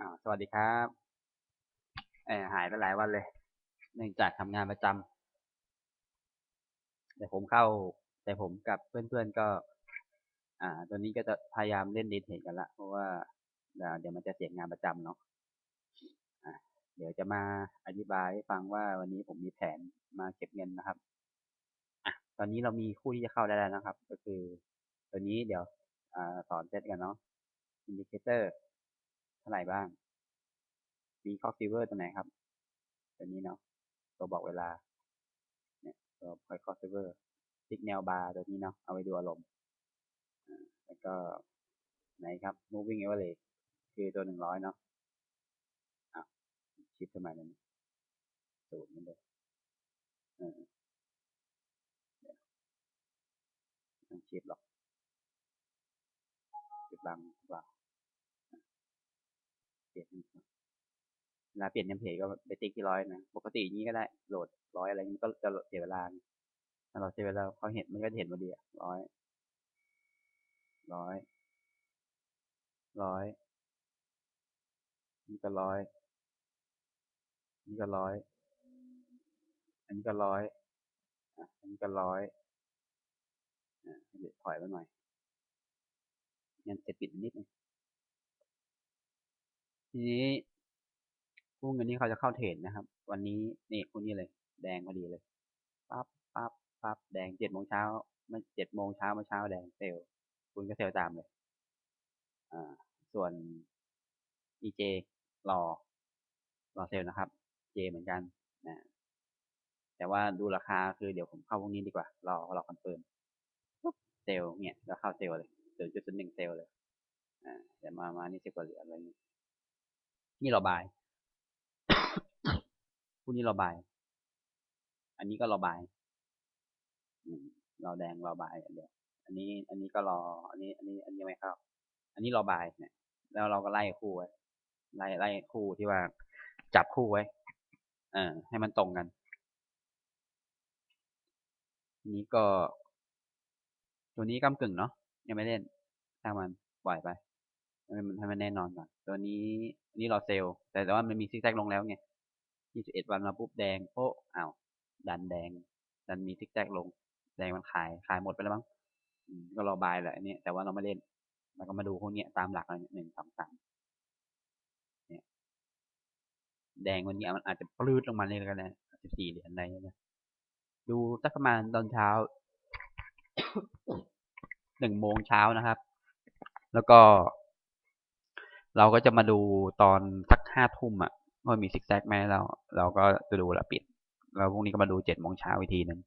อ้าสวัสดีครับเออหายไปหลายวันเลย เนื่องจากทำงานประจำแต่ผมเข้า แต่ผมกับเพื่อนๆก็ อ่าตัวนี้ก็จะพยายามเล่นดีเทนกันละ เพราะว่าเดี๋ยวมันจะเสียงานประจำเนาะเดี๋ยวจะมาอธิบายให้ฟังว่าวันนี้ผมมีแผนมาเก็บเงินนะครับอะตอนนี้เรามีคู่ที่จะเข้าได้แล้วนะครับ ก็คือ ตัวนี้เดี๋ยวอ่าสอนเซตกันเนาะอิาไหร่บ้าง มีคอฟฟิเวอร์ตัวไหนครับ ตัวนี้เนาะ ตัวบอกเวลา เนี่ย ตัวคอยคอฟฟิเวอร์ซิกแนลบาร์ตัวนี้เนาะ เอาไว้ดูอารมณ์ แล้วก็ไหนครับ moving average คือตัวหนึ่งร้อยเนาะอะชิปขึ้นมาเลยศูนย์นั่นเลยเออต้องชิปหรอกชิปบางบาง เปลี่ยนเวลาเปลี่ยนเทมเพลตก็ไปติ๊กที่ร้อยนะ ปกตินี้ก็ได้โหลดร้อยอะไรนี้ก็จะเสียเวลาเราเสียเวลาเขาเห็นมันก็เห็นพอดีร้อย ร้อย ร้อย นี่ก็ร้อย นี่ก็ร้อย อันนี้ก็ร้อยอันนี้ก็ร้อยอะเดี๋ยวถอยมาหน่อยงั้นจะปิดนิดนึง ทีนี้คู่เงินนี้เขาจะเข้าเทรดนะครับ วันนี้นี่คู่นี้เลย แดงพอดีเลยปั๊บปั๊บปั๊บแดงเจ็ดโมงเช้ามื่เจ็ดโมงเช้าเมื่อเช้าแดงเซลคุณก็เซลตามเลย อ่า ส่วน EJ รอ รอเซลนะครับ J เหมือนกันนะแต่ว่าดูราคาคือเดี๋ยวผมเข้าพวกนี้ดีกว่า รอรอคอนเฟิร์มเซลเนี่ยแล้วเข้าเซลเลยศูนย์จุดศูนย์หนึ่งเซลเลย อ่าเดี๋ยวมามานี่สิบกว่าเหรียญอะไรนี่ นี่ราบาย คู่นี้ราบาย อันนี้ก็ราบายเราแดงเราบายเดี๋ยวอันนี้ อันนี้ก็รอ อันนี้ อันนี้ อันนี้ไม่เข้า อันนี้ราบายเนี่ย แล้วเราก็ไล่คู่ไว้ ไล่ไล่คู่ที่ว่าจับคู่ไว้ เออให้มันตรงกัน นี้ก็ ตัวนี้กำกึ่งเนาะยังไม่เล่นช่างมันปล่อยไป ให้มันให้มันแน่นอนก่อน ตัวนี้นนี้รอเซลแต่แต่ว่ามันมีซิกแซกลงแล้วไง21วันมาปุ๊บแดงโป๊ะอ้าวดันแดง ดันมีซิกแซกลง แดงมันขายขายหมดไปแล้วมั้งก็รอบายแหละอันนี้แต่ว่าเราไม่เล่นเราก็มาดูพวกนี้ตามหลักเลยหนึ่งสองสามเนี่ยแดงวันนี้มันอาจจะปลื้ดลงมาเลยกันนะสิบสี่เหรียญอะไรนะดูสักประมาณตอนเช้าหนึ่งโมงเช้านะครับ แล้วก็ เราก็จะมาดูตอนสักห้าทุ่มอะว่ามีซิกแซกไหมเราเราก็จะดูแลปิดแล้วพรุ่งนี้ก็มาดูเจ็ดโมงเช้าอีกทีนึง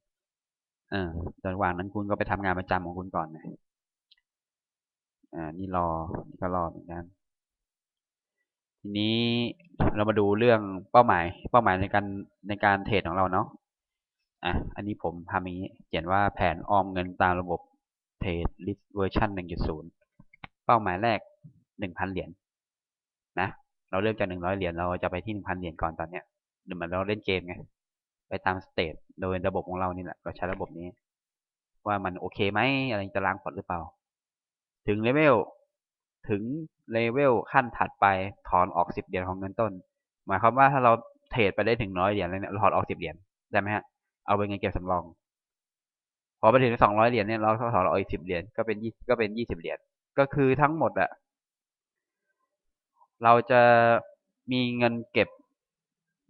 เออระหว่างนั้นคุณก็ไปทำงานประจำของคุณก่อนนะอ่านี่รอนี่ก็รอเหมือนกันทีนี้เรามาดูเรื่องเป้าหมาย เป้าหมายในการในการเทรดของเราเนาะอะอันนี้ผมทำอย่างนี้เขียนว่าแผนออมเงินตามระบบเทรดลิสเวอร์ชัน1.0เป้าหมายแรก1,000เหรียญ นะเราเริ่มจาก100เหรียญเราจะไปที่1,000เหรียญก่อนตอนเนี้ยเหมือนเราเล่นเกมไงไปตามสเตจโดยระบบของเรานี่แหละเราใช้ระบบนี้ ว่ามันโอเคไหมอะไรจะล้างพอร์ตหรือเปล่า ถึงเลเวลถึงเลเวลขั้นถัดไปถอนออก10เหรียญของเงินต้น หมายความว่าถ้าเราเทรดไปได้ถึงร้อยเหรียญแล้วเนี่ยถอนออก10เหรียญได้ไหมฮะเอาเป็นเงินเก็บสำรองพอไปถึงสองร้อยเหรียญเนี่ยเราถอนออกอีกสิบเหรียญก็เป็นยี่ก็เป็นยี่สิบเหรียญก็คือทั้งหมดอะ เราจะมีเงินเก็บ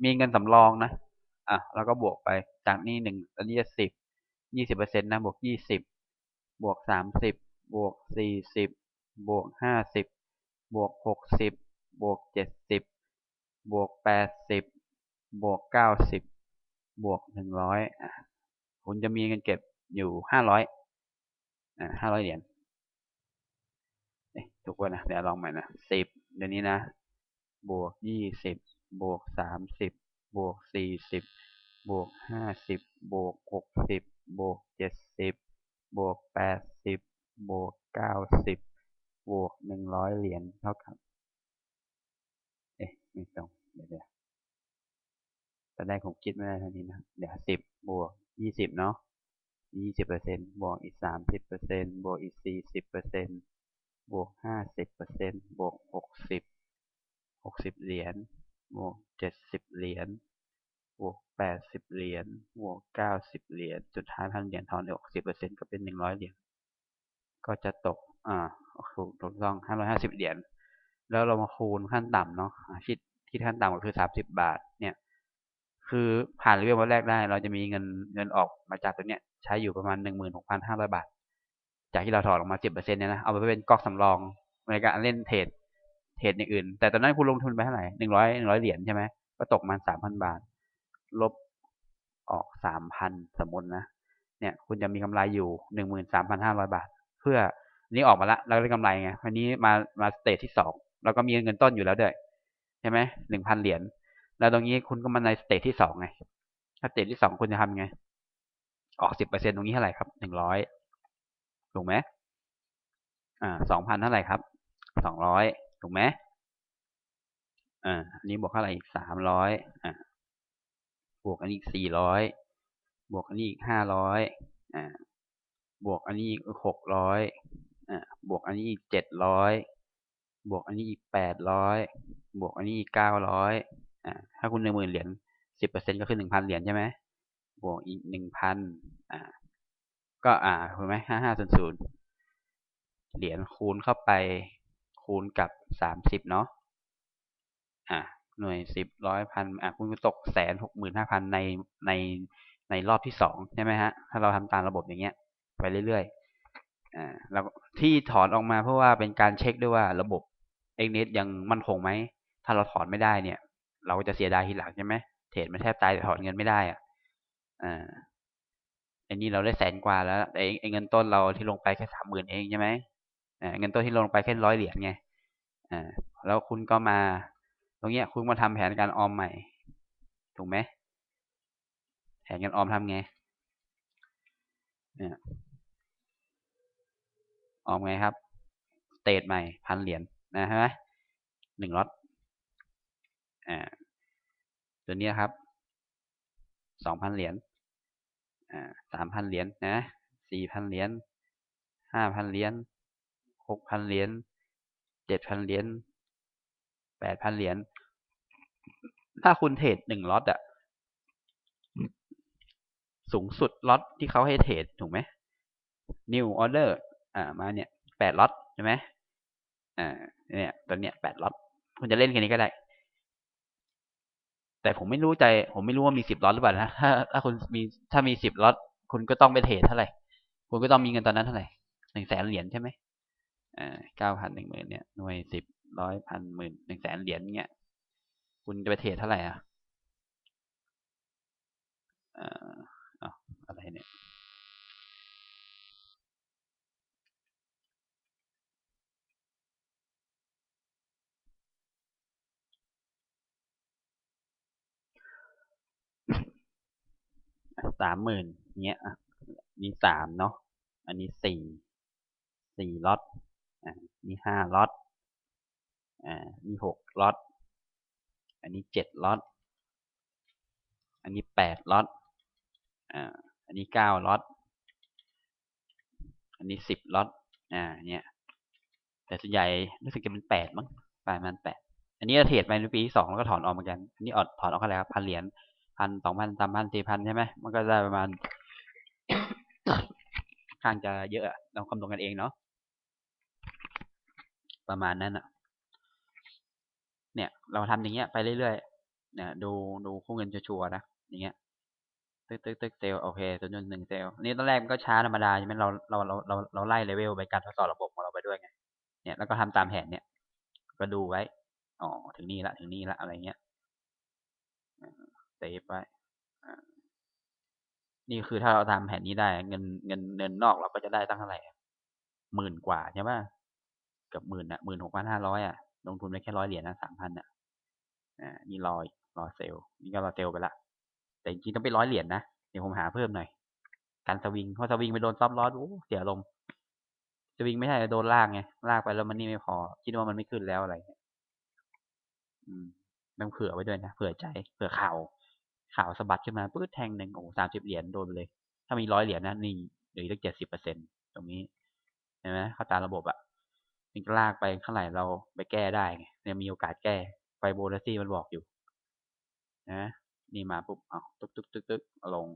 มีเงินสำรองนะ อะเราก็บวกไปจากนี่หนึ่งอันนี้จะสิบยี่สิบเปอร์เซ็นต์นะบวกยี่สิบบวกสามสิบบวกสี่สิบบวกห้าสิบบวกหกสิบบวกเจ็ดสิบบวกแปดสิบบวกเก้าสิบบวกหนึ่งร้อยอะคุณจะมีเงินเก็บอยู่ห้าร้อยอ่าห้าร้อยเหรียญถูกป่ะนะเดี๋ยวลองใหม่นะสิบ เดี๋ยวนี้นะ บวกยี่สิบบวกสามสิบบวกสี่สิบบวกห้าสิบบวกหกสิบบวกเจ็ดสิบบวกแปดสิบบวกเก้าสิบบวกหนึ่งร้อยเหรียญเท่ากับ เอ๊ะไม่ตรงเดี๋ยวเดี๋ยวตอนแรกผมคิดไม่ได้ทันทีนะ เดี๋ยวสิบบวกยี่สิบเนาะยี่สิบเปอร์เซ็นบวกอีกสามสิบเปอร์เซ็นบวกอีกสี่สิบเปอร์เซ็นบวกห้าสิบเปอร์เซ็นบวกหก สิบหกสิบเหรียญบวกเจ็ดสิบเหรียญบวกแปดสิบเหรียญบวกเก้าสิบเหรียญสุดท้ายพันเหรียญทอนออกสิบเปอร์เซ็นต์ก็เป็นหนึ่งร้อยเหรียญก็จะตกอ่าถูกถูกต้องห้าร้อยห้าสิบเหรียญแล้วเรามาคูณขั้นต่ำเนาะคิดคิดขั้นต่ำก็คือสามสิบบาท เนี่ย คือผ่านเลเวลวันแรกได้ เราจะมีเงินเงินออกมาจากตัวเนี้ยใช้อยู่ประมาณหนึ่งหมื่นหกพันห้าร้อยบาท จากที่เราถอนออกมาสิบเปอร์เซ็นต์เนี่ยนะเอาไปเป็นก๊อกสำรองในการเล่นเทรด เทรดอย่างอื่น แต่ตอนนั้นคุณลงทุนไปเท่าไหร่หนึ่งร้อยหนึ่งร้อยเหรียญใช่ไหมก็ตกมาสามพันบาท ลบออกสามพันสมมตินะเนี่ยคุณจะมีกำไรอยู่หนึ่งหมื่นสามพันห้าร้อยบาท เพื่อนี้ออกมาละเราได้กำไรไงวันนี้มามาสเตจที่สองเราก็มีเงินต้นอยู่แล้วด้วยใช่ไหมหนึ่งพันเหรียญแล้วตรงนี้คุณก็มาในสเตจที่สองไงถ้าสเตจที่สองคุณจะทำไง ออกสิบเปอร์เซ็นตรงนี้เท่าไหร่ครับหนึ่งร้อยถูกไหมอ่าสองพันเท่าไหร่ครับสองร้อย ถูกไหมอ่าอันนี้บวกเท่าไหร่อีกสามร้อยอ่าบวกอันนี้อีกสี่ร้อยบวกอันนี้อีกห้าร้อยอ่าบวกอันนี้อีกหกร้อยอ่าบวกอันนี้อีกเจ็ดร้อยบวกอันนี้อีกแปดร้อยบวกอันนี้อีกเก้าร้อยอ่าถ้าคุณหนึ่งหมื่นเหรียญสิบเปอร์เซ็นก็คือหนึ่งพันเหรียญใช่ไหมบวกอีกหนึ่งพันอ่า ก็อ่าถูกไหมห้าห้าศูนย์ศูนย์เหรียญคูณเข้าไป คูณกับสามสิบเนาะอ่าหน่วยสิบร้อยพันอะคุณตกแสนหกหมื่นห้าพันในในในรอบที่สองใช่ไหมฮะ ถ้าเราทำตามระบบอย่างเงี้ย ไปเรื่อยๆอ่าแล้วที่ถอนออกมาเพราะว่าเป็นการเช็คด้วยว่าระบบเอ็กเนยังมั่นคงไหม ถ้าเราถอนไม่ได้เนี่ย เราก็จะเสียดายทีหลังใช่ไหมเทรดมันแทบตายแต่ถอนเงินไม่ได้อะอ่าอันนี้เราได้แสนกว่าแล้วไอ้เงินต้นเราที่ลงไปแค่สามหมื่นเองใช่ไหม เงินต้นที่ลงไปแค่ร้อยเหรียญไงอ่าแล้วคุณก็มา ตรงเนี้ย คุณมาทำแผนการออมใหม่ ถูกไหมแผนการออมทำไง เนี่ยออมไงครับเตทใหม่พันเหรียญนะใช่ไหมหนึ่งล็อตอ่าตัวนี้ครับสองพันเหรียญอ่าสามพันเหรียญนะสี่พันเหรียญห้าพันเหรียญ หกพันเหรียญเจ็ดพันเหรียญแปดพันเหรียญถ้าคุณเทรดหนึ่งล็อตอะสูงสุดล็อตที่เขาให้เทรดถูกไหม new order อ่ามาเนี่ยแปดล็อตใช่ไหมอ่าเนี่ยตัวเนี้ยแปดล็อตคุณจะเล่นแค่นี้ก็ได้ แต่ผมไม่รู้ใจ ผมไม่รู้ว่ามีสิบล็อตหรือเปล่านะถ้าถ้าคุณมีถ้ามีสิบล็อตคุณก็ต้องไปเทรดเท่าไหร่ คุณก็ต้องมีเงินตอนนั้นเท่าไหร่หนึ่งแสนเหรียญใช่ไหม เก้าพันหนึ่งหมื่นเนี่ยหน่วยสิบร้อยพันหมื่นหนึ่งแสนเหรียญเงี้ยคุณจะไปเทรดเท่าไหร่อะอ่าอะไรเนี่ยสามหมื่นเงี้ย นี่สามเนาะ อันนี้สี่ สี่ล็อต อ่านี่ห้าล็อตอ่ามีหกล็อต อันนี้เจ็ดล็อต อันนี้แปดล็อตอ่าอันนี้เก้าล็อต อันนี้สิบล็อต อ่า เนี่ย แต่ส่วนใหญ่รู้สึกจะเป็นแปดมั้ง ประมาณแปด อันนี้เราเทรดไปในปีที่สองแล้วก็ถอนออกเหมือนกัน อันนี้อดถอนออกแล้วพันเหรียญพันสองพันสามพันสี่พันใช่ไหม มันก็ได้ประมาณข้างจะเยอะเราคำนวณกันเองเนาะ ประมาณนั้นอะเนี่ย เราทำอย่างเงี้ยไปเรื่อยๆเนี่ยดูดูคู่เงินชัวร์ๆนะอย่างเงี้ยตึ๊กตึ๊กตึ๊กเซลโอเคจนวนหนึ่งเซลนี่ตอนแรกมันก็ช้าธรรมดาใช่ไหมเราเราเราเราเราไล่เลเวลไปการทดสอบระบบของเราไปด้วยไงเนี่ยแล้วก็ทำตามแผนเนี่ยก็ดูไว้อ๋อถึงนี่ละถึงนี่ละอะไรเงี้ยเซฟไว้นี่คือถ้าเราทำแผนนี้ได้ เงินเงินเงินนอกเราก็จะได้ตั้งเท่าไหร่หมื่นกว่าใช่ไหม กับหมื่นอะหมื่นหกพันห้าร้อยอะ ลงทุนไปแค่ร้อยเหรียญนะสามพันอะอ่านี่รอรอเซลนี่ก็รอเซลไปละ แต่จริงต้องไปร้อยเหรียญนะ เดี๋ยวผมหาเพิ่มหน่อย การสวิงเพราะสวิงไปโดนซับลอโอ้เสียลมสวิงไม่ใช่โดนลากไงลากไปแล้วมันนี่ไม่พอ คิดว่ามันไม่ขึ้นแล้วอะไรอืมต้องเผื่อไว้ด้วยนะเผื่อใจเผื่อข่าวข่าวสะบัดขึ้นมาปื้ดแทงหนึ่งโอ้สามสิบเหรียญโดนเลย ถ้ามีร้อยเหรียญนะนี่เหลือตั้งเจ็ดสิบเปอร์เซ็นตรงนี้เห็นไหมเข้าตาระบบอะ นลากไปเท่าไหร่เราไปแก้ได้ไงเนี่ยมีโอกาสแก้ไฟโบนัสซี่มันบอกอยู่นะนี่มาปุ๊บเอาตึกตึกตึกตึกลง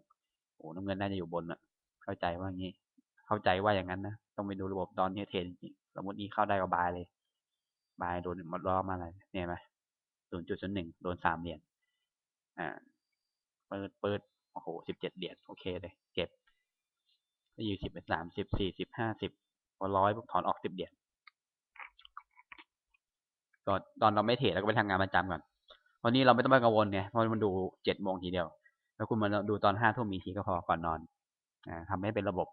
โอ้น้ำเงินน่าจะอยู่บนอะเข้าใจว่างี้ เข้าใจว่าอย่างนั้นนะต้องไปดูระบบตอนนี้เทรนจริงสมมตินี้เข้าได้ก็บายเลย บายโดนมัดล้อมาอะไรเนี่ยไหมศูนย์จุดศูนย์หนึ่งโดนสามเหรียญอ่าเปิดเปิดโอ้โหสิบเจ็ดเหรียญโอเคเลย เก็บยี่สิบเป็นสามสิบสี่สิบห้าสิบพอร้อยปุ๊บถอนออกสิบเหรียญ ก่อนตอนเราไม่เทรดเราก็ไปทำงานประจำก่อนวันนี้เราไม่ต้องไปกังวลไงเพราะมันดูเจ็ดโมงทีเดียว แล้วคุณมาดูตอนห้าทุ่มมีทีก็พอก่อนนอนอ่าทำให้เป็นระบบ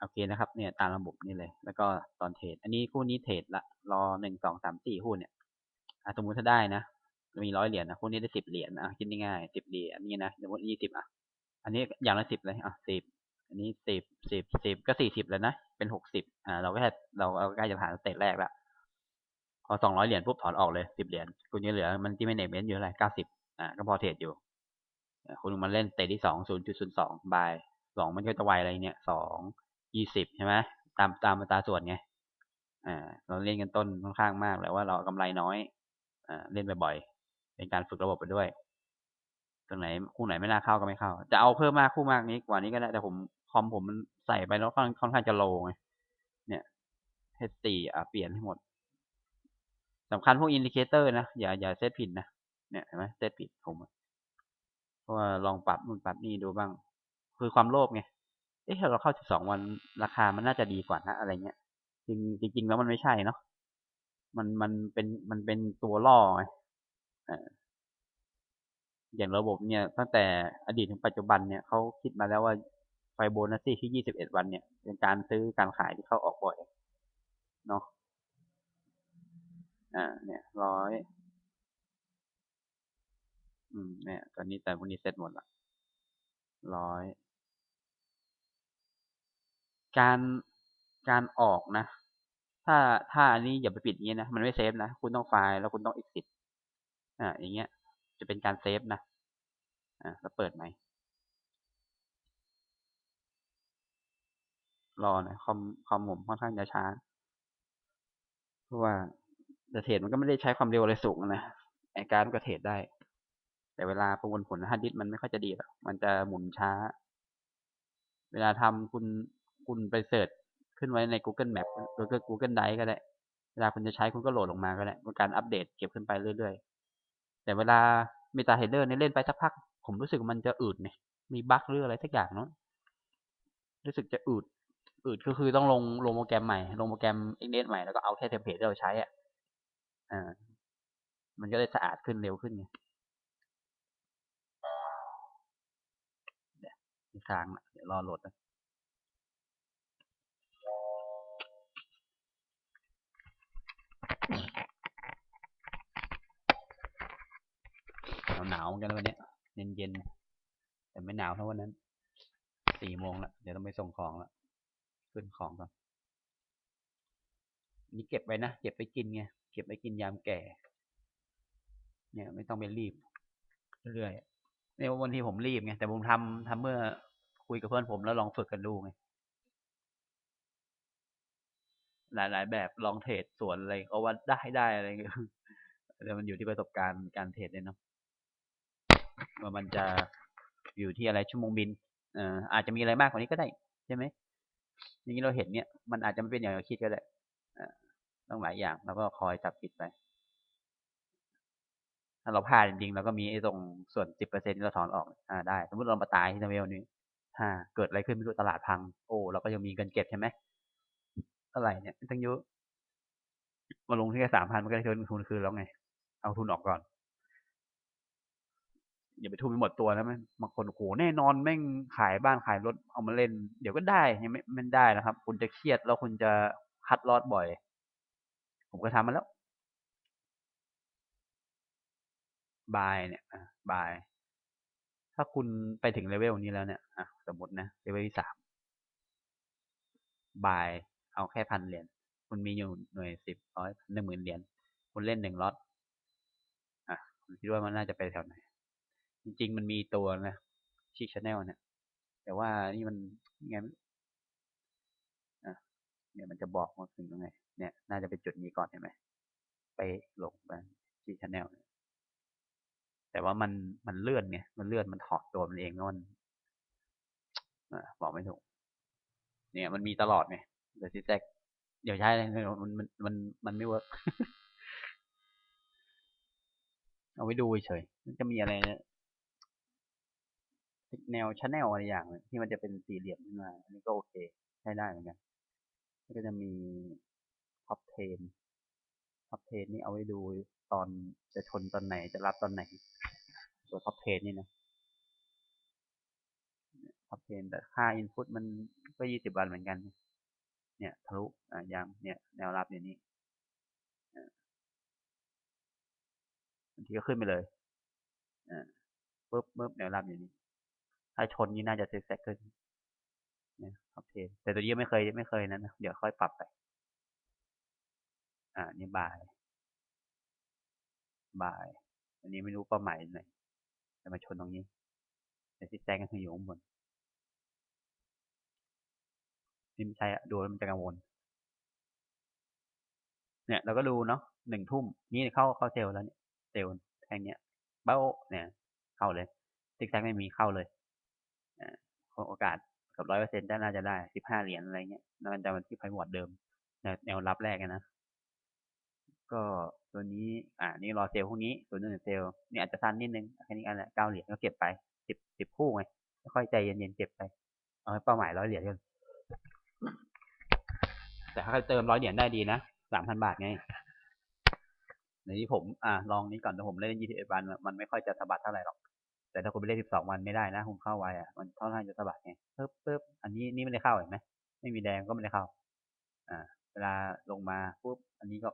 โอเคนะครับ เนี่ย ตามระบบนี่เลย แล้วก็ตอนเทรดอันนี้คู่นี้เทรดละรอหนึ่งสองสามสี่คู่เนี่ยสมมุติถ้าได้นะมีร้อยเหรียญนะคู่นี้ได้สิบเหรียญอะคิดง่ายๆสิบเหรียญนี่นะสมมติยี่สิบอะ อันนี้อย่างละสิบเลยอะสิบ อันนี้สิบสิบสิบก็สี่สิบแล้วนะ เป็นหกสิบอ่า เราก็แค่เราเราใกล้จะผ่านสเตจแรกละพอสองร้อยเหรียญปุ๊บถอนออกเลยสิบเหรียญคุณยังเหลือมันที่ไม่เน็ตเมนต์อยู่อะไรเก้าสิบอ่าก็พอเทรดอยู่คุณมาเล่นสเตจที่สองศูนย์จุดศูนย์สองบายสองมันก็จะไวอะไรเนี่ยสองยี่สิบใช่ไหมตามตามอัตราส่วนไงอ่าเราเล่นกันต้นค่อนข้างมากแล้วว่าเรากำไรน้อยอ่าเล่นบ่อยๆเป็นการฝึกระบบไปด้วย ตรงไหนคู่ไหนไม่น่าเข้าก็ไม่เข้า จะเอาเพิ่มมากคู่มากนี้กว่านี้ก็ได้แต่ผมคอมผมมันใส่ไปแล้วค่อนค่อนข้างจะโลไงเนี่ยเฮดตีอะเปลี่ยนให้หมดสำคัญพวกอินดิเคเตอร์นะ อย่าอย่าเซตผิดนะเนี่ยเห็นไหมเซตผิดผมเพราะว่าลองปรับนู่นปรับนี่ดูบ้าง คือความโลภไงเอ๊ะเราเข้าสิบสองวันราคามันน่าจะดีกว่านะอะไรเงี้ยจริงจริงแล้วมันไม่ใช่เนาะมันมันเป็นมันเป็นตัวล่อไง อย่างระบบเนี่ยตั้งแต่อดีตถึงปัจจุบันเนี่ยเขาคิดมาแล้วว่าไฟโบนัสซี่ที่ยี่สิบเอ็ดวันเนี่ย เป็นการซื้อการขายที่เข้าออกบ่อยเนาะอ่า เนี่ยร้อยอืมเนี่ยตอนนี้แต่วันนี้เสร็จหมดละร้อยการการออกนะ ถ้าถ้าอันนี้อย่าไปปิดอย่างนี้นะ มันไม่เซฟนะ คุณต้องไฟล์แล้วคุณต้อง exit อ่าอย่างเงี้ย จะเป็นการเซฟนะ อ่าแล้วเปิดไหม รอหน่อยคอมคอมผมค่อนข้างจะช้า เพราะว่าเทรดมันก็ไม่ได้ใช้ความเร็วอะไรสูงนะไอการก็เทรดได้ แต่เวลาประมวลผลฮาร์ดดิสมันไม่ค่อยจะดีหรอกมันจะหมุนช้า เวลาทำคุณคุณไปเสิร์ชขึ้นไว้ใน Google Map หรือ Google Drive ก็ได้ เวลาคุณจะใช้คุณก็โหลดลงมาก็ได้เป็นการอัปเดตเก็บขึ้นไปเรื่อยๆ แต่เวลา Meta Header เนี่ยเล่นไปสักพัก ผมรู้สึกมันจะอืดเนี่ยมีบั๊กหรืออะไรสักอย่างเนาะรู้สึกจะอืดอืดก็คือต้องลงลงโปรแกรมใหม่ลงโปรแกรม Exnet ใหม่แล้วก็เอาแค่เทมเพลตที่เราใช้อะอ่ามันก็เลยสะอาดขึ้นเร็วขึ้นไงเดี๋ยวค้างเดี๋ยวรอโหลดนะาวเหมือนกันวันนี้เย็นๆแต่ไม่หนาวเท่าวันนั้นสี่โมงละเดี๋ยวต้องไปส่งของละขึ้นของก่อนนี่เก็บไว้นะเก็บไปกินไงเก็บไปกินยามแก่ เนี่ยไม่ต้องไปรีบเรื่อยๆเนี่ยวันที่ผมรีบไงแต่ผมทำทำเมื่อคุยกับเพื่อนผมแล้วลองฝึกกันดูไงหลาย ๆ แบบลองเทรดส่วนอะไรก็ว่าได้ได้อะไรเงี้ยแต่มันอยู่ที่ประสบการณ์การเทรดเนี่ยเนาะ ว่ามันจะอยู่ที่อะไรชั่วโมงบินเอ่ออาจจะมีอะไรมากกว่านี้ก็ได้ใช่ไหมอย่างนี้เราเห็นเนี่ยมันอาจจะไม่เป็นอย่างเราคิดก็ได้ต้องหลายอย่างเราก็คอยจับผิดไป ถ้าเราพลาดจริงๆเราก็มีไอ้ตรงส่วนสิบเปอร์เซ็นที่เราถอนออกอ่าได้ สมมติเรามาตายที่เลเวลนี้ฮ่าเกิดอะไรขึ้นไม่รู้ตลาดพัง โอ้เราก็ยังมีเงินเก็บใช่ไหมเท่าไหร่เนี่ยตั้งเยอะมาลงที่แค่สามพันมันก็ได้ทุนทุนคืนแล้วไง เอาทุนออกก่อน อย่าไปทุ่มไปหมดตัวนะมันบางคนโหแน่นอนแม่งขายบ้านขายรถเอามาเล่น เดี๋ยวก็ได้ยังไม่ไม่ได้นะครับ คุณจะเครียดแล้วคุณจะคัดลอดบ่อย ผมก็ทำมาแล้วบายเนี่ยบาย ถ้าคุณไปถึงเลเวลนี้แล้วเนี่ยอะสมมตินะเลเวลที่สามบาย เอาแค่พันเหรียญคุณมีอยู่หน่วยสิบร้อยหนึ่งหมื่นเหรียญคุณเล่นหนึ่งล็อตอะผมคิดว่ามันน่าจะไปแถวไหน จริง ๆ มันมีตัวนะชื่อชาแนลเนี่ย แต่ว่านี่มันยังไงอะเนี่ยมันจะบอกว่าถึงตรงไหนเนี่ย น่าจะเป็นจุดนี้ก่อนเห็นไหมไปลงไปที่ชแนลแต่ว่ามันมันเลื่อนไงมันเลื่อนมันถอดตัวมันเองนอนบอกไม่ถูก เนี่ย มันมีตลอดไงเดี๋ยวซิแซกเดี๋ยวใช้มันมันมันมันไม่เวิร์กเอาไว้ดูเฉยมันจะมีอะไรเนี่ย แนวชแนลอะไรอย่างที่มันจะเป็นสี่เหลี่ยมขึ้นมาอันนี้ก็โอเคใช้ได้เหมือนกันก็จะมีท็อปเทนท็อปเทนนี่เอาไว้ดูตอนจะชนตอนไหนจะรับตอนไหนตัวท็อปเทนนี่นะท็อปเทนแต่ค่าอินพุตมันก็ยี่สิบวันเหมือนกัน เนี่ยทะลุอ่ายังเนี่ยแนวรับอย่างนี้บางทีก็ขึ้นไปเลยอ่าปุ๊บปุ๊บแนวรับอย่างนี้ ถ้าชนนี่น่าจะเซ็กแซกขึ้นนี่ยท็อเทนแต่ตัวนี้ไม่เคยไม่เคยนะเดี๋ยวค่อยปรับไป อ่านี่บ่าย บ่าย อันนี้ไม่รู้เป้าหมายไหนจะมาชนตรงนี้แต่ซิแซกกันคืออยู่ข้างบนนี่ไม่ใช่อะดูแล้วมันจะกังวล เนี่ย เราก็ดูเนาะหนึ่งทุ่มนี่เข้าเข้าเซลล์แล้วเนี่ยเซลล์แทงเนี้ยเบ้าเนี่ย เข้าเลยซิกแซกไม่มีเข้าเลย โอกาสกับร้อยเปอร์เซ็นต์ได้น่าจะได้สิบห้าเหรียญอะไรเงี้ยแล้วมันจะมันที่ไพวอดเดิมแนวรับแรกนะ ก็ตัวนี้อ่านี่รอเซลล์พวกนี้ตัวนึงเซลล์นี่อาจจะสั้นนิดนึงแค่นี้อันละเก้าเหรียญก็เก็บไปสิบสิบคู่ไงค่อยใจเย็นๆเก็บไป เอาเป้าหมายร้อยเหรียญกันแต่ถ้าเติมร้อยเหรียญได้ดีนะสามพันบาทไงในที่ผมอ่าลองนี้ก่อนแต่ผมเล่นยี่สิบเอ็ดวันมันไม่ค่อยจะสะบัดเท่าไหร่หรอก แต่ถ้าคุณไปเล่นสิบสองวันไม่ได้นะคุณเข้าไว้อะมันเท่าไหร่จะสะบัดไงปึ๊บปึ๊บอันนี้นี่ไม่ได้เข้าเห็นไหมไม่มีแดงก็ไม่ได้เข้า อ่า เวลาลงมาปุ๊บอันนี้ก็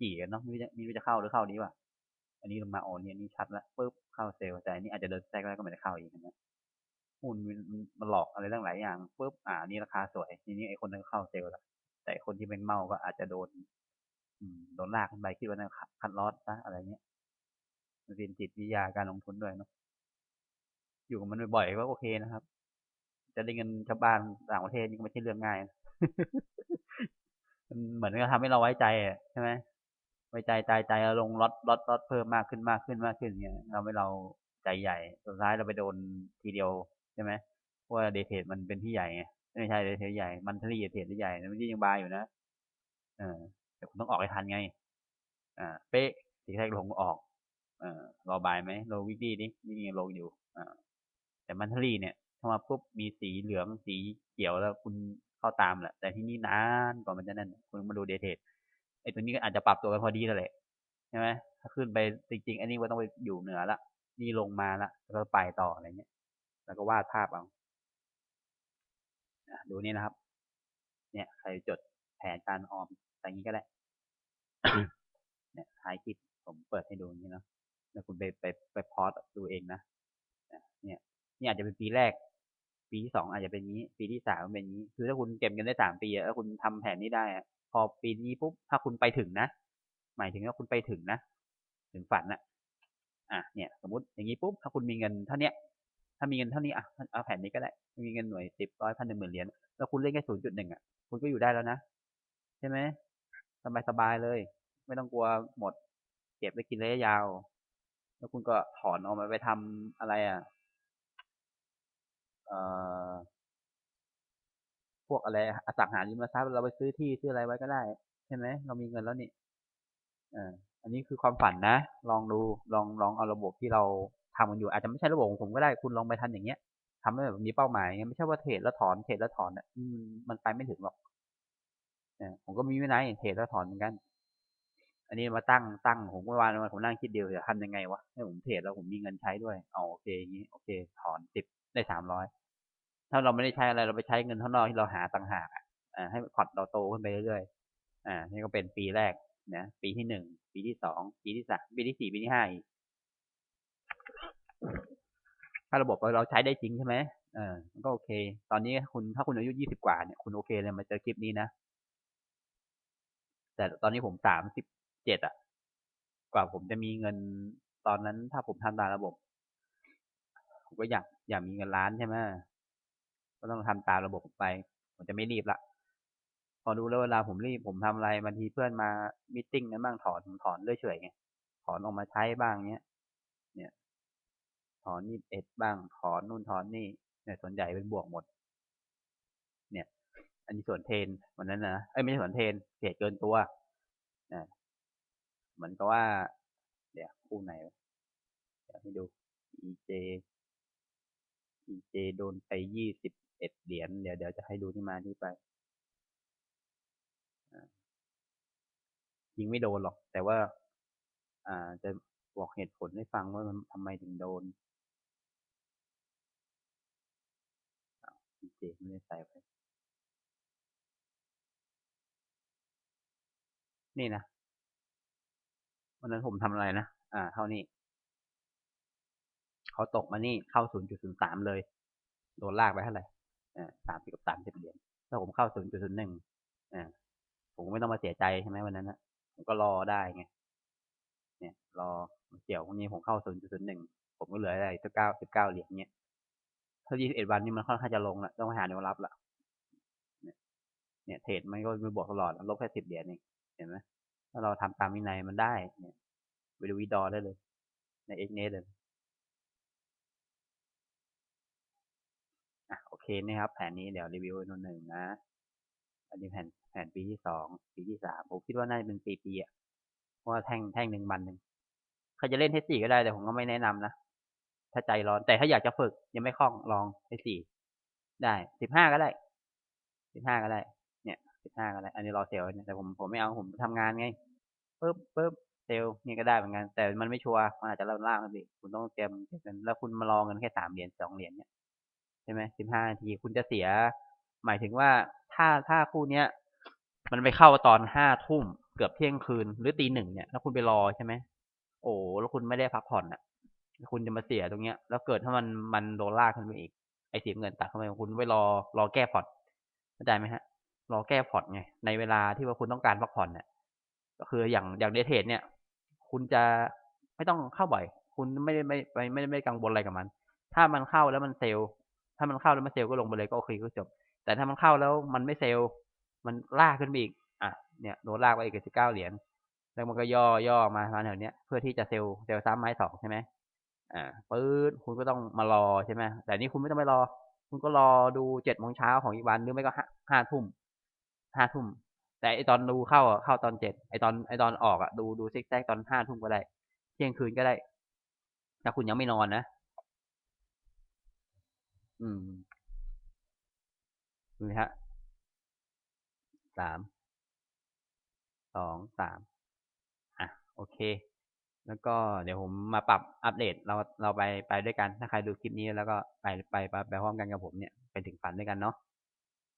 จี่กันเนาะไม่รู้จะไม่รู้จะเข้าหรือเข้านี้วะอันนี้ลงมาโอนเนี่ยนี่ชัดแล้วปุ๊บเข้าเซลล์แต่อันนี้อาจจะเดินแทรกแล้วก็ไม่ได้เข้าอีกนะหุ้นมันหลอกอะไรตั้งหลายอย่างปุ๊บอ่านี่ราคาสวยทีนี้ไอ้คนนั้นเข้าเซลล์แล้วแต่คนที่เป็นเมาก็อาจจะโดนโดนลากขึ้นไปคิดว่านั่นคัดลอสนะอะไรเงี้ยมันเป็นจิตวิทยาการลงทุนด้วยเนาะ อยู่กับมันบ่อยๆก็โอเคนะครับ จะได้เงินชาวบ้านต่างประเทศนี่ก็ไม่ใช่เรื่องง่ายมันเหมือนกับทำให้เราไว้ใจใช่ไหมไว้ใจใจใจเราลงลดลดลดเพิ่มมากขึ้นมากขึ้นมากขึ้นเนี่ยเราไม่เราใจใหญ่สุดท้ายเราไปโดนทีเดียวใช่ไหมเพราะว่าเดทเทมันเป็นที่ใหญ่ไงไม่ใช่เดทเทใหญ่มันทรีเดทเทดที่ใหญ่มันยังบายอยู่นะเออแต่คุณต้องออกให้ทันไง อ่า เป๊ะทีแรกลงออก เออรอบายไหมโลวิกดี้นี่นี่ยังลงอยู่ อ่า แต่มันทรีเนี่ยถ้ามาปุ๊บมีสีเหลืองสีเขียวแล้วคุณเข้าตามแหละแต่ที่นี่นานกว่ามันจะนั่นคุณมาดูเดทเทไอ้ตัวนี้ก็อาจจะปรับตัวกันพอดีแล้วแหละใช่ไหมถ้าขึ้นไปจริงๆอันนี้ว่าต้องไปอยู่เหนือละนี่ลงมาละแล้วก็ไปต่ออะไรเงี้ย แล้วก็วาดภาพเอาดูนี่นะครับ เนี่ยใครจดแผนการออมอย่างนี้ก็ได้เนี่ยท้ายคลิปผมเปิดให้ดูอย่างนี้เนาะแล้วคุณไปไปไปพอสดูเองนะเนี่ย นี่อาจจะเป็นปีแรก ปีที่สองอาจจะเป็นนี้ ปีที่สามเป็นนี้ คือถ้าคุณเก็บเงินได้สามปีแล้ว คุณทำแผนนี้ได้ พอปีนี้ปุ๊บถ้าคุณไปถึงนะ หมายถึงว่าคุณไปถึงนะ ถึงฝันนะอะเนี่ย สมมติอย่างนี้ปุ๊บถ้าคุณมีเงินเท่านี้ถ้ามีเงินเท่านี้อะเอาแผนนี้ก็ได้ มีเงินหน่วยสิบร้อยพันหนึ่งหมื่นเหรียญแล้วคุณเล่นแค่ศูนย์จุดหนึ่งอะคุณก็อยู่ได้แล้วนะใช่ไหมสบายสบายเลย ไม่ต้องกลัวหมด เก็บไปกินระยะยาว แล้วคุณก็ถอนออกมาไปทำอะไรอะ พวกอะไรอสังหาริมทรัพย์เราไปซื้อที่ซื้ออะไรไว้ก็ได้ใช่ไหมเรามีเงินแล้วนี่อันนี้คือความฝันนะ ลองดูลองลองเอาระบบที่เราทำกันอยู่ อาจจะไม่ใช่ระบบของผมก็ได้คุณลองไปทำอย่างเงี้ยทำให้แบบมีเป้าหมายไม่ใช่ว่าเทรดแล้วถอนเทรดแล้วถอนอะมันไปไม่ถึงหรอกผมก็มีวินัยเทรดแล้วถอนเหมือนกัน อันนี้มาตั้งตั้งผมเมื่อวานผมนั่งคิดเดียวจะทำยังไงวะให้ผมเทรดแล้วผมมีเงินใช้ด้วยเอาโอเคอย่างนี้โอเค ถอนสิบได้สามร้อย ถ้าเราไม่ได้ใช้อะไรเราไปใช้เงินข้างนอกที่เราหาต่างหากอ่าให้พอร์ตเราโตขึ้นไปเรื่อยๆอ่านี่ก็เป็นปีแรกนะปีที่หนึ่งปีที่สองปีที่สามปีที่สี่ปีที่ห้าอีกถ้าระบบเราใช้ได้จริงใช่ไหมเออมันก็โอเค ตอนนี้คุณถ้าคุณอายุยี่สิบกว่าเนี่ยคุณโอเคเลยมาเจอคลิปนี้นะแต่ตอนนี้ผมสามสิบเจ็ดอะกว่าผมจะมีเงินตอนนั้นถ้าผมทำตามระบบ ผมก็อยากอยากมีเงินล้านใช่ไหม ก็ต้องทำตามระบบไป ผมจะไม่รีบละ พอดูแล้วเวลาผมรีบผมทำอะไรบางทีเพื่อนมามีตติ้งนั้นบ้างถอนผมถอนเรื่อยเฉยไงถอนออกมาใช้บ้างเนี้ย เนี่ย ถอนยี่สิบเอ็ดบ้างถอนนู่นถอนนี่เนี่ยส่วนใหญ่เป็นบวกหมด เนี่ย อันนี้ส่วนเทนวันนั้นนะเอ้ยไม่ใช่ส่วนเทนเสียเกินตัวนะเหมือนกับว่า เดี๋ยวคู่ไหนเดี๋ยวให้ดู EJ EJ โดนไปยี่สิบ อ็ดเหรียญเดี๋ยวเดี๋ยวจะให้ดูที่มาที่ไปยิงไม่โดนหรอก แต่ว่า อ่าจะบอกเหตุผลให้ฟังว่ามันทำไมถึงโดน EJ ไม่ได้ใส่ไปนี่นะวันนั้นผมทำอะไรนะ อ่า เท่านี้ เขาตกมานี่เข้า 0.03 เลย โดนลากไปเท่าไหร่ สามสิบกับสามสิบเหรียญถ้าผมเข้า0.01อ่าผมไม่ต้องมาเสียใจใช่ไหมวันนั้นนะผมก็รอได้ไง เนี่ย รอเกี่ยวพรุ่งนี้ผมเข้า0.01ผมก็เหลืออะไรสักเก้าสิบเก้าเหรียญเนี่ยถ้า21วันนี้มันค่อนข้างจะลงละต้องหาแนวรับละเนี่ยเทรดมันก็มีบวกตลอดลบแค่สิบเหรียญเองเห็นไหมถ้าเราทำตามวินัยมันได้ เนี่ยไปดูวีดอได้เลย ในเอ็กเนเลย อะโอ เคนะครับ แผนนี้เดี๋ยวรีวิวตัวหนึ่งนะ อันนี้แผนแผนปีที่สองปีที่สามผมคิดว่าน่าจะเป็นปีปีอะเพราะว่าแท่งแท่งหนึ่งบันหนึ่งใครจะเล่นเทสี่ก็ได้แต่ผมก็ไม่แนะนำนะถ้าใจร้อนแต่ถ้าอยากจะฝึกยังไม่คล่องลองเทสี่ได้สิบห้าก็ได้สิบห้าก็ได้ เนี่ยสิบห้าก็ได้ อันนี้รอเซลล์เนี่ยแต่ผมผมไม่เอาผมทำงานไงปึ๊บปึ๊บเซลล์นี่ก็ได้เหมือนกัน แต่มันไม่ชัวร์มันอาจจะล่าล่างกันดิคุณต้องเตรียมเงินแล้วคุณมารอเงินแค่สามเหรียญสองเหรียญเนี่ย ใช่ไหมสิบห้านาทีคุณจะเสีย หมายถึงว่าถ้าถ้าคู่เนี้ย มันไปเข้าตอนห้าทุ่มเกือบเที่ยงคืนหรือตีหนึ่งเนี่ยแล้วคุณไปรอใช่ไหมโอ้แล้วคุณไม่ได้พักผ่อนอะ คุณจะมาเสียตรงเนี้ย แล้วเกิดถ้ามันมันโดนลากขึ้นไปอีกไอ้เสียเงินตัดเข้าไปคุณไปรอรอแก้พอร์ตเข้าใจไหมฮะ รอแก้พอร์ตไงในเวลาที่ว่าคุณต้องการพักผ่อนเนี่ยก็คืออย่างอย่างเดทเทรดเนี่ย คุณจะไม่ต้องเข้าบ่อย คุณไม่ได้ไม่ไม่ไม่ไม่กังวลอะไรกับมัน ถ้ามันเข้าแล้วมันเซลล์ ถ้ามันเข้าแล้วมันเซลล์ก็ลงไปเลยก็โอเคก็จบ แต่ถ้ามันเข้าแล้วมันไม่เซลล์มันลากขึ้นไปอีก อะ เนี่ยโดนลากไปอีกสิบเก้าเหรียญ แล้วมันก็ย่อย่อมามาแถวเนี้ยเพื่อที่จะเซลล์เซลล์ซ้ำไม้สองใช่ไหมอ่าปื๊ดคุณก็ต้องมารอใช่ไหมแต่นี่คุณไม่ต้องไปรอ คุณก็รอดูเจ็ดโมงเช้าของอีกวันหรือไม่ก็ห้าทุ่มห้าทุ่ม แต่ไอตอนดูเข้าเข้าตอนเจ็ดไอตอนไอตอนออกอะดูดูซิกแซกตอนห้าทุ่มก็ได้ เที่ยงคืนก็ได้ถ้าคุณยังไม่นอนนะ อืมดูนะฮะสามสองสามอะโอเค แล้วก็เดี๋ยวผมมาปรับอัปเดตเราเราไปไปด้วยกัน ถ้าใครดูคลิปนี้แล้วก็ไปไปไปไปพร้อมกันกับผมเนี่ยไปถึงฝันด้วยกันเนาะ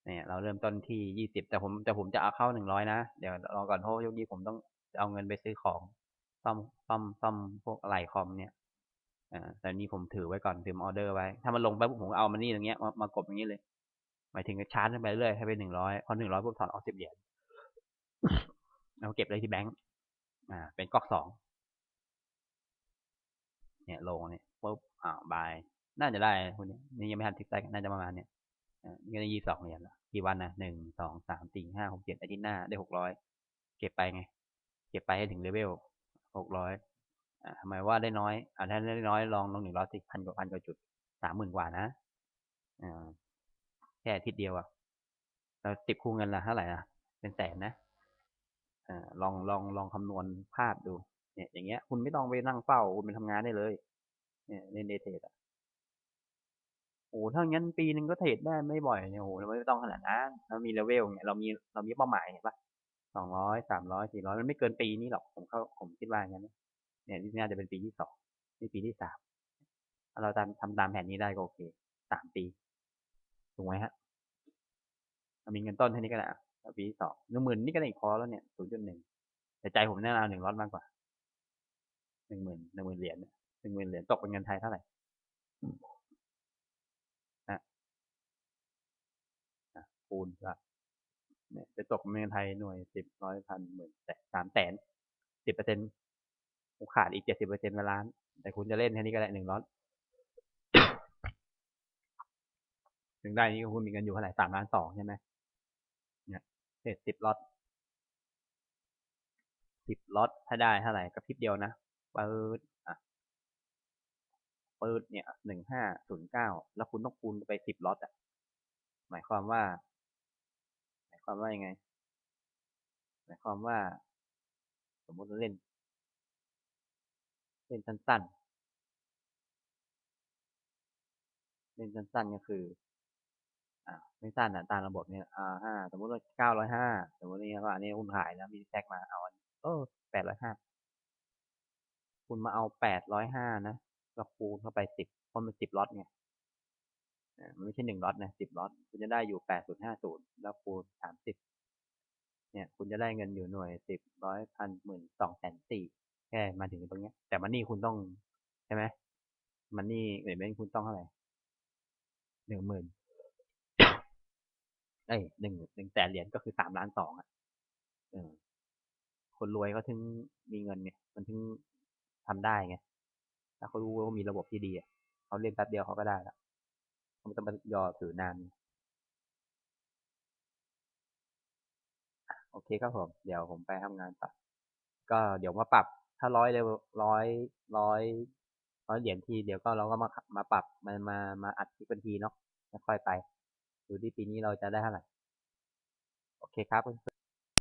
เนี่ยเราเริ่มต้นที่ยี่สิบแต่ผมแต่ผมจะเอาเข้าหนึ่งร้อยนะเดี๋ยวรอก่อนเพราะยกนี้ผมต้องเอาเงินไปซื้อของซ่อมซ่อมซ่อมพวกอะไรคอมเนี่ย แต่นี้ผมถือไว้ก่อนถือออเดอร์ไว้ ถ้ามันลงไปปุ๊บผมเอามันนี่ตรงเงี้ยมามากบอย่างนี้เลย หมายถึงชาร์จขึ้นไปเรื่อยให้เป็นหนึ่งร้อยพอหนึ่งร้อยปุ๊บถอนออกสิบเหรียญเราเก็บเลยที่แบงก์อ่า เป็นก๊อกสองเนี่ยลงเนี่ยปุ๊บอ่าบาย น่าจะได้คุณนี้นี่ยังไม่ทันทิกแซกน่าจะประมาณเนี่ยอ่านี่ก็ได้ยี่สองเหรียญละกี่วันนะหนึ่งสองสามสี่ห้าหกเจ็ดอาทิตย์หน้าได้หกร้อยเก็บไปไง เก็บไปให้ถึงเลเวลหกร้อย อ่าทำไมว่าได้น้อยอ่าถ้าได้น้อยลองลงหนึ่งร้อยสิพันกว่าพันกว่าจุดสามหมื่นกว่านะอ่าแค่อาทิตย์เดียวอะเราติดคู่เงินละเท่าไหร่นะเป็นแสนนะอ่าลองลองลองคำนวณภาพดู เนี่ย อย่างเงี้ย คุณไม่ต้องไปนั่งเฝ้าคุณไปทำงานได้เลย เนี่ยเล่นเดทเทรดอะโอ้ถ้างั้นปีหนึ่งก็เทรดได้ไม่บ่อยเนี่ยโอ้เราไม่ต้องขนาดนั้นเรามีเลเวลเนี่ยเรามีเรามีเป้าหมายเห็นปะสองร้อยสามร้อยสี่ร้อยมันไม่เกินปีนี้หรอกผมเข้าผมคิดว่างั้นนะ เนี่ยนี่น่าจะเป็นปีที่สองนี่ปีที่สามถ้าเราทำทำตามแผนนี้ได้ก็โอเคสามปีถูกไหมฮะมีเงินต้นเท่านี้ก็ได้อะแล้วปีที่สองหนึ่งหมื่นนี่ก็ได้อีกพอแล้วเนี่ยศูนย์จุดหนึ่งแต่ใจผมแน่นอนหนึ่งร้อยมากกว่าหนึ่งหมื่นหนึ่งหมื่นเหรียญหนึ่งหมื่นเหรียญตกเป็นเงินไทยเท่าไหร่นะอะคูณละเนี่ยจะตกเป็นเงินไทยหน่วยสิบร้อยพันหมื่นแสนสามแสนสิบเปอร์เซ็นต์ ขาดอีกเจ็ดสิบเปอร์เซ็นต์ล้าน แต่คุณจะเล่นแค่นี้ก็ได้หนึ่งร้อยถึงได้นี่ก็คุณมีเงินอยู่เท่าไหร่สามล้านสองใช่ไหมเนี่ยเสร็จสิบล็อตสิบล็อตถ้าได้เท่าไหร่กระพริบเดียวนะเปิดอะเปิดเนี่ยหนึ่งห้าศูนย์เก้าแล้วคุณต้องคูณไปสิบล็อตอะ หมายความว่า หมายความว่ายังไง หมายความว่า สมมติเราเล่น เล่นสั้นๆ เล่นสั้นๆก็คือ อ่า ไม่สั้นอะตามระบบเนี่ยอ่าห้าสมมติว่าเก้าร้อยห้าสมมตินี่ว่าอันนี้คุณขายแล้วมีแท็กมาเอาอันเออแปดร้อยห้าคุณมาเอาแปดร้อยห้านะก็คูณเข้าไปสิบเพราะมันสิบล็อตเนี่ยมันไม่ใช่หนึ่งล็อตนะสิบล็อตคุณจะได้อยู่แปดศูนย์ห้าศูนย์แล้วคูณสามสิบเนี่ย คุณจะได้เงินอยู่หน่วยสิบร้อยพันหมื่นสองแสนสี่ แค่มาถึงตรงเนี้ย แต่มันนี่คุณต้องใช่ไหมมันนี่เอเมนคุณต้องเท่าไหร่หนึ่งหมื่นเอ้หนึ่งหนึ่งแสนเหรียญก็คือสามล้านสองอะคนรวยเขาถึงมีเงินไงมันถึงทำได้ไงถ้าเขารู้ว่ามีระบบที่ดีอะเขาเล่นแป๊บเดียวเขาก็ได้แล้วเขาไม่ต้องไปยอถือนานโอเคครับผม เดี๋ยวผมไปทำงานต่อก็เดี๋ยวมาปรับ ถ้าร้อยเร็วร้อยร้อยร้อยเหรียญทีเดี๋ยวก็เราก็มามาปรับมามามาอัดคลิปเป็นทีเนาะค่อยไป ดูที่ปีนี้เราจะได้เท่าไหร่ โอเคครับ